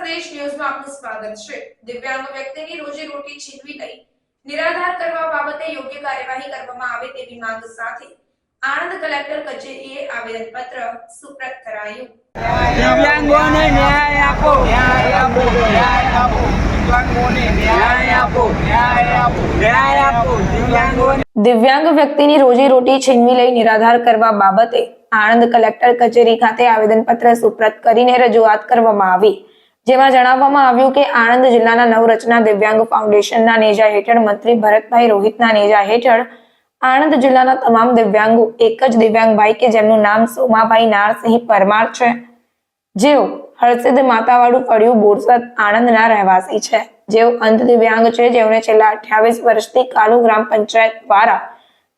સંદેશ ન્યૂઝમાં આપનું સ્વાગત છે. દિવ્યાંગ વ્યક્તિની રોજીરોટી છીનવી લઈ નિરાધાર કરવા બાબતે યોગ્ય કાર્યવાહી કરવામાં આવે તેવી માંગ સાથે આણંદ કલેક્ટર કચેરીએ આવેદનપત્ર સુપ્રત કરાયું. દિવ્યાંગોને ન્યાય આપો. ન્યાય આપો ન્યાય આપો. દિવ્યાંગોને ન્યાય આપો ન્યાય આપો ન્યાય આપો. દિવ્યાંગોને દિવ્યાંગ વ્યક્તિની રોજીરોટી છીનવી લઈ નિરાધાર કરવા બાબતે આણંદ કલેક્ટર કચેરી ખાતે આવેદનપત્ર સુપ્રત કરીને રજૂઆત કરવામાં આવી. જેમાં જણાવવામાં આવ્યું કે આણંદ જિલ્લાના નવરચના દિવ્યાંગ ફાઉન્ડેશનના નેજા હેઠળ મંત્રી ભરતભાઈ રોહિતના નેજા હેઠળ આણંદ જિલ્લાના તમામ દિવ્યાંગો, એક જ દિવ્યાંગભાઈ કે જેમનું નામ સોમાભાઈ નારસિંહ પરમાર છે, જેઓ હરસિદ્ધ માતાવાળું પડ્યું બોરસદ આણંદના રહેવાસી છે. જેઓ અંધ દિવ્યાંગ છે, જેઓને છેલ્લા અઠ્યાવીસ વર્ષથી કાલુ ગ્રામ પંચાયત દ્વારા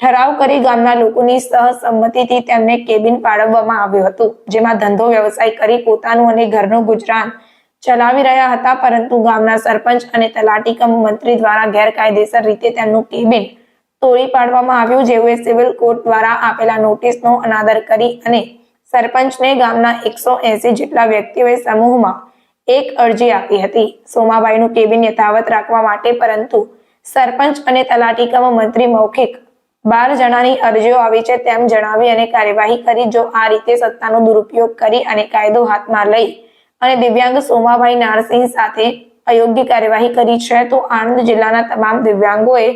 ઠરાવ કરી ગામના લોકોની સહસંમતિથી તેમને કેબિન ફાળવવામાં આવ્યું હતું, જેમાં ધંધો વ્યવસાય કરી પોતાનું અને ઘરનું ગુજરાન ચલાવી રહ્યા હતા, પરંતુ ગામના સરપંચ અને તલાટી મંત્રી દ્વારા ગેરકાયદેસર રીતે તેમનું કેબિન તોડી પાડવામાં આવ્યું, જેઓએ સિવિલ કોર્ટ દ્વારા આપેલા નોટિસનો અનાદર કરી અને સરપંચને ગામના એકસો એસી જેટલા વ્યક્તિઓએ સમૂહમાં એક અરજી આપી હતી. સોમાબાઈનું કેબિન યથાવત રાખવા માટે પરંતુ સરપંચ અને તલાટી કમ મંત્રી મૌખિક બાર જણાની અરજીઓ આવી છે તેમ જણાવી અને કાર્યવાહી કરી, જો આ રીતે સત્તાનો દુરુપયોગ કરી અને કાયદો હાથમાં લઈ અને દિવ્યાંગ સોમાભાઈ નારસિંહ સાથે અયોગ્ય કાર્યવાહી કરી છે, તો આણંદ જિલ્લાના તમામ દિવ્યાંગોએ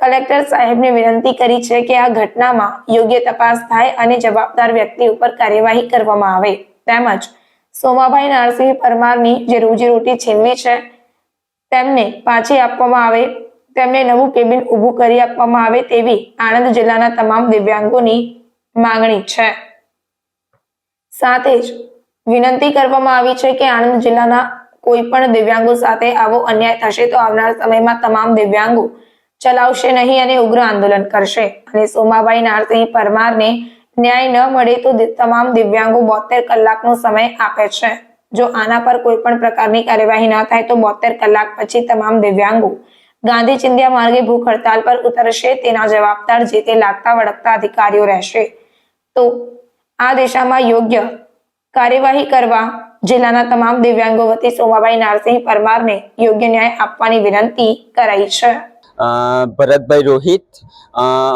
કલેક્ટર સાહેબને વિનંતી કરી છે કે આ ઘટનામાં યોગ્ય તપાસ થાય અને જવાબદાર વ્યક્તિ ઉપર કાર્યવાહી કરવામાં આવે. તેમજ સોમાભાઈ નારસિંહ પરમારની જે રોજીરોટી છીનવી છે, તેમને પાછી આપવામાં આવે, તેમને નવું કેબિન ઊભું કરી આપવામાં આવે તેવી આણંદ જિલ્લાના તમામ દિવ્યાંગોની માંગણી છે. સાથે જ વિનંતી કરવામાં આવી છે કે આણંદ જિલ્લાના કોઈ પણ દિવ્યાંગો સાથે આવો અન્યાય થશે તો આવનાર સમયમાં તમામ દિવ્યાંગો ચલાવશે નહીં અને ઉગ્ર આંદોલન કરશે. અને સોમાભાઈ નારસિંહ પરમારને ન્યાય ન મળે તો તમામ દિવ્યાંગો બોતેર કલાકનો સમય આપે છે. જો આના પર કોઈ પણ પ્રકારની કાર્યવાહી ન થાય તો બોતેર કલાક પછી તમામ દિવ્યાંગો ગાંધી ચિંધ્યા માર્ગે ભૂખ હડતાલ પર ઉતરશે. તેના જવાબદાર જે તે લાગતા વળગતા અધિકારીઓ રહેશે. તો આ દિશામાં યોગ્ય કાર્યવાહી કરવા જિલ્લાના તમામ દિવ્યાંગો વતી સોમાભાઈ નારસિંહ પરમારને યોગ્ય ન્યાય આપવાની વિનંતી કરાઈ છે. ભરતભાઈ રોહિત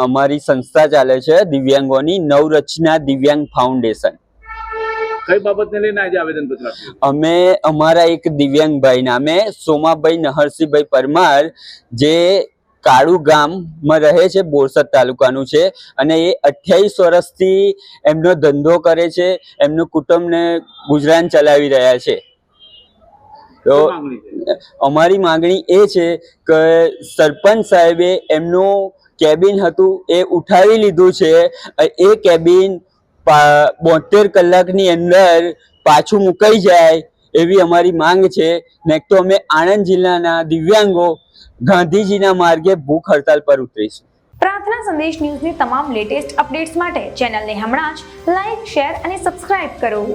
અમારી સંસ્થા ચાલે છે દિવ્યાંગોની નવરચના દિવ્યાંગ ફાઉન્ડેશન. કઈ બાબતને લઈને આજે આવેદન પત્ર અમે અમારા એક દિવ્યાંગભાઈ નામે સોમાભાઈ નહરસિંહભાઈ પરમાર જે કાળુ ગામમાં રહે છે બોરસદ તાલુકાનું છે અને એ અઠ્યાવીસ વર્ષથી એમનો ધંધો કરે છે એમનું કુટુંબને ગુજરાન ચલાવી રહ્યા છે. તો અમારી માંગણી એ છે કે સરપંચ સાહેબે એમનું કેબિન હતું એ ઉઠાવી લીધું છે એ કેબિન બોતેર કલાકની અંદર પાછું મુકાઈ જાય એવી અમારી માંગ છે. ને તો અમે આણંદ જિલ્લાના દિવ્યાંગો ગાંધીજીના માર્ગે ભૂખ હડતાલ પર ઉતરીશું. પ્રાર્થના સંદેશ ન્યૂઝની તમામ લેટેસ્ટ અપડેટ્સ માટે ચેનલને હમણાં જ લાઈક શેર અને સબસ્ક્રાઇબ કરો.